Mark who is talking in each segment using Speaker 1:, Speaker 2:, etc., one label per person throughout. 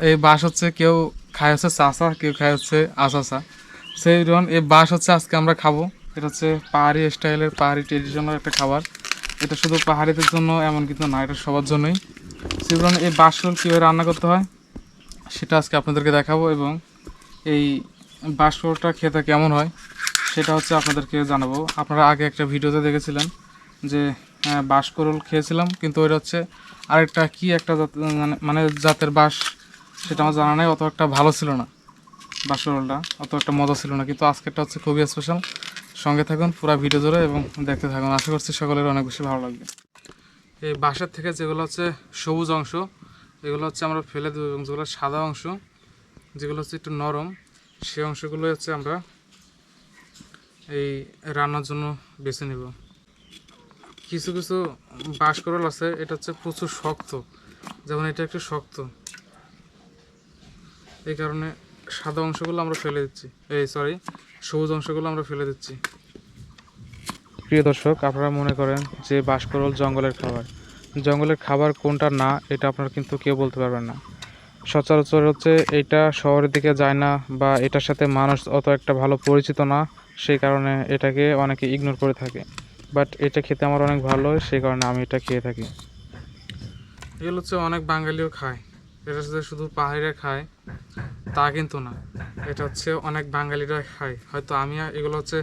Speaker 1: এই বাঁশ হচ্ছে কেউ খায় হচ্ছে চাষা কেউ খায় হচ্ছে আচাচা। সেই রকম এই বাঁশ হচ্ছে আজকে আমরা খাব। এটা হচ্ছে পাহাড়ি স্টাইলের পাহাড়ি ট্রেডিশনাল একটা খাবার। এটা শুধু পাহাড়িদের জন্য এমন কিন্তু না এটা সবার জন্যই। সেগুলো এই বাঁশগুলো কীভাবে রান্না করতে হয় সেটা আজকে আপনাদেরকে দেখাবো এবং এই বাঁশটা খেতে কেমন হয় সেটা হচ্ছে আপনাদেরকে জানাব। আপনারা আগে একটা ভিডিওতে দেখেছিলেন যে আহ, বাঁশকরল খেয়েছিলাম কিন্তু ওইটা হচ্ছে আরেকটা কি একটা মানে- মানে জাতের বাঁশ সেটা আমার জানা নেই, অত একটা ভালো ছিল না বাঁশকরলটা অত একটা মজা ছিল না। কিন্তু আজকেরটা হচ্ছে খুবই স্পেশাল সঙ্গে থাকুন, পুরো ভিডিও ধরে এবং দেখতে থাকুন। আশা করছি সকলের অনেক বেশি ভালো লাগবে। এই বাঁশের থেকে যেগুলো হচ্ছে সবুজ অংশ, এগুলো হচ্ছে আমরা ফেলে দেবো এবং যেগুলো সাদা অংশ, যেগুলো হচ্ছে একটু নরম সেই অংশগুলো হচ্ছে আমরা এই রান্নার জন্য বেছে নিব। কিছু কিছু বাঁশকরল আছে, এটা হচ্ছে প্রচুর শক্ত। যেমন এটা একটু শক্ত। এই কারণে সাদা অংশগুলো আমরা ফেলে দিচ্ছি। এই সরি সবুজ অংশগুলো আমরা ফেলে দিচ্ছি। প্রিয় দর্শক আপনারা মনে করেন যে বাঁশকরল জঙ্গলের খাবার। জঙ্গলের খাবার কোনটা না এটা আপনারা কিন্তু কেউ বলতে পারবেন না। সচরাচর হচ্ছে এটা শহরের দিকে যায় না বা এটার সাথে মানুষ অত একটা ভালো পরিচিত না সেই কারণে এটাকে অনেকে ইগনোর করে থাকে। বাট এটা খেতে আমার অনেক ভালো সেই কারণে আমি এটা খেয়ে থাকি। এগুলো হচ্ছে অনেক বাঙালিও খায়। এটা শুধু পাহাড়িরা খায়, তা কিন্তু না। এটা হচ্ছে অনেক বাঙালিরা খায়। হয়তো আমি এগুলো হচ্ছে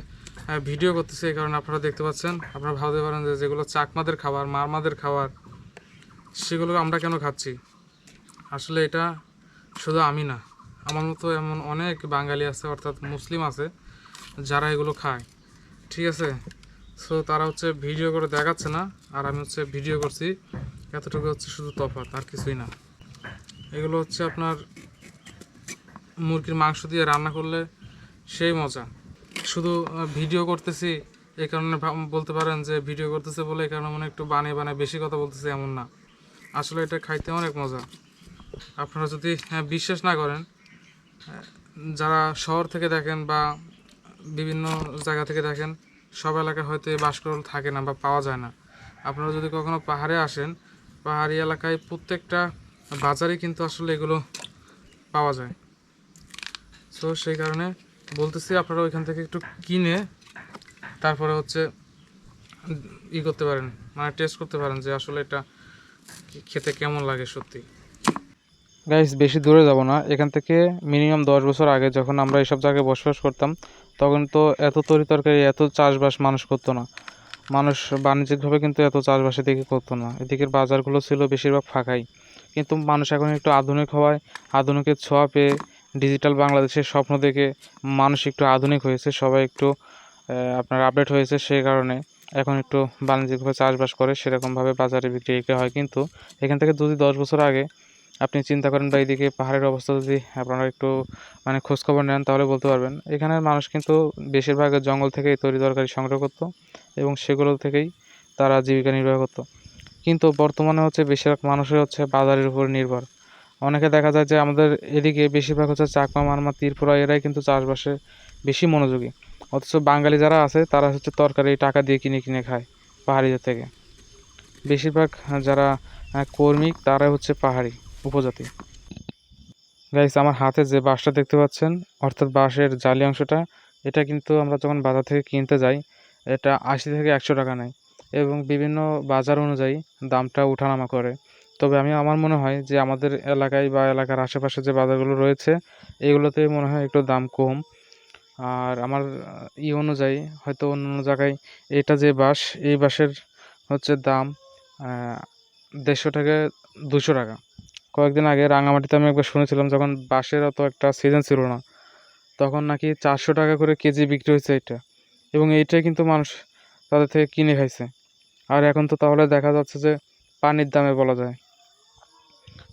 Speaker 1: ভিডিও করতেছি এই কারণে আপনারা দেখতে পাচ্ছেন। আপনারা ভাবতে পারেন যে যেগুলো চাকমাদের খাবার, মারমাদের খাবার, সেগুলো আমরা কেন খাচ্ছি? আসলে এটা শুধু আমি না, আমার মতো এমন অনেক বাঙালি আছে, অর্থাৎ মুসলিম আছে, যারা এগুলো খায়। ঠিক আছে? সো তারা হচ্ছে ভিডিও করে দেখাচ্ছে না, আর আমি হচ্ছে ভিডিও করছি। এতটুকু হচ্ছে শুধু তফাৎ, আর কিছুই না। এগুলো হচ্ছে আপনার মুরগির মাংস দিয়ে রান্না করলে সেই মজা। শুধু ভিডিও করতেছি এই কারণে বলতে পারেন যে ভিডিও করতেছে বলে এই কারণে মানে একটু বানিয়ে বানিয়ে বেশি কথা বলতেছে এমন না। আসলে এটা খাইতে অনেক মজা। আপনারা যদি হ্যাঁ, বিশ্বাস না করেন যারা শহর থেকে দেখেন বা বিভিন্ন জায়গা থেকে দেখেন সব এলাকায় হয়তো এই বাঁশকরল থাকে না বা পাওয়া যায় না। আপনারা যদি কখনো পাহাড়ে আসেন পাহাড়ি এলাকায় প্রত্যেকটা বাজারে কিন্তু আসলে এগুলো পাওয়া যায়। সো সেই কারণে বলতেছি আপনারা ওইখান থেকে একটু কিনে তারপরে হচ্ছে ই করতে পারেন মানে টেস্ট করতে পারেন যে আসলে এটা খেতে কেমন লাগে সত্যি। গাইস বেশি দূরে যাব না। এখান থেকে মিনিমাম দশ বছর আগে যখন আমরা এসব জায়গায় বসবাস করতাম, তখন তো এত তরি তরকারি, এত চাষবাস মানুষ করতো না। মানুষ বাণিজ্যিকভাবে কিন্তু এত চাষবাসের দিকে করতো না। এদিকের বাজারগুলো ছিল বেশিরভাগ ফাঁকাই। কিন্তু মানুষ এখন একটু আধুনিক হওয়ায়, আধুনিকের ছোঁয়া পেয়ে ডিজিটাল বাংলাদেশের স্বপ্ন দেখে মানুষ একটু আধুনিক হয়েছে, সবাই একটু আপনার আপডেট হয়েছে সেই কারণে এখন একটু বাণিজ্যিকভাবে চাষবাস করে, সেরকমভাবে বাজারে বিক্রি হয়। কিন্তু এখান থেকে যদি দশ বছর আগে আপনি চিন্তা করেন বা এইদিকে পাহাড়ের অবস্থা যদি আপনারা একটু মানে খোঁজখবর নেন, তাহলে বলতে পারবেন এখানের মানুষ কিন্তু বেশিরভাগ জঙ্গল থেকেই তৈরি তরকারি সংগ্রহ করতো এবং সেগুলো থেকেই তারা জীবিকা নির্বাহ করতো। কিন্তু বর্তমানে হচ্ছে বেশিরভাগ মানুষই হচ্ছে বাজারের উপর নির্ভর। অনেকে দেখা যায় যে আমাদের এদিকে বেশিরভাগ হচ্ছে চাকমা, মারমা, ত্রিপুরা এরাই কিন্তু চাষবাসে বেশি মনোযোগী। অথচ বাঙালি যারা আছে, তারা হচ্ছে তরকারি, টাকা দিয়ে কিনে কিনে খায় পাহাড়িদের থেকে। বেশিরভাগ যারা কর্মী তারা হচ্ছে পাহাড়ি, উপজাতি। গাইস আমার হাতে যে বাঁশটা দেখতে পাচ্ছেন, অর্থাৎ বাঁশের জালি অংশটা, এটা কিন্তু আমরা যখন বাজার থেকে কিনতে যাই, এটা আশি থেকে একশো টাকা নেয়। এবং বিভিন্ন বাজার অনুযায়ী দামটা উঠানামা করে। তবে আমি, আমার মনে হয় যে আমাদের এলাকায় বা এলাকার আশেপাশে যে বাজারগুলো রয়েছে, এগুলোতে মনে হয় একটু দাম কম। আর আমার ই অনুযায়ী হয়তো অন্য অন্য জায়গায় এটা যে বাঁশ, এই বাঁশের হচ্ছে দাম দেড়শো থেকে দুশো টাকা। কয়েকদিন আগে রাঙামাটিতে আমি একবার শুনেছিলাম, যখন বাঁশের অত একটা সিজন ছিল না, তখন নাকি চারশো টাকা করে কেজি বিক্রি হয়েছে এটা এবং এইটাই কিন্তু মানুষ তাদের থেকে কিনে খাইছে। আর এখন তো তাহলে দেখা যাচ্ছে যে পানির দামে বলা যায়।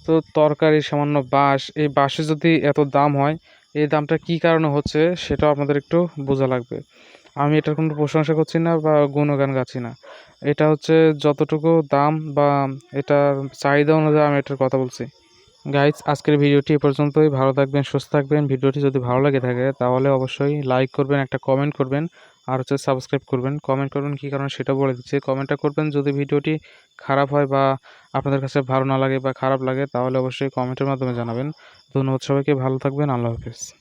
Speaker 1: তো তরকারি, সামান্য বাঁশ, এই বাঁশে যদি এত দাম হয়, এই দামটা কী কারণে হচ্ছে সেটাও আপনাদের একটু বোঝা লাগবে। আমি এটার কোনো প্রশংসা করছি না বা গুণগান গাচ্ছি না। এটা হচ্ছে যতটুকু দাম বা এটার চাহিদা অনুযায়ী আমি এটার কথা বলছি। গাইজ আজকের ভিডিওটি এ পর্যন্তই। ভালো থাকবেন, সুস্থ থাকবেন। ভিডিওটি যদি ভালো লাগে থাকে, তাহলে অবশ্যই লাইক করবেন, একটা কমেন্ট করবেন। আর হচ্ছে সাবস্ক্রাইব করবেন কমেন্ট করবেন, কী কারণে সেটা বলে দিচ্ছে। কমেন্টটা করবেন, যদি ভিডিওটি খারাপ হয় বা আপনাদের কাছে ভালো না লাগে বা খারাপ লাগে, তাহলে অবশ্যই কমেন্টের মাধ্যমে জানাবেন। ধন্যবাদ সবাইকে, ভালো থাকবেন, আল্লাহ হাফেজ।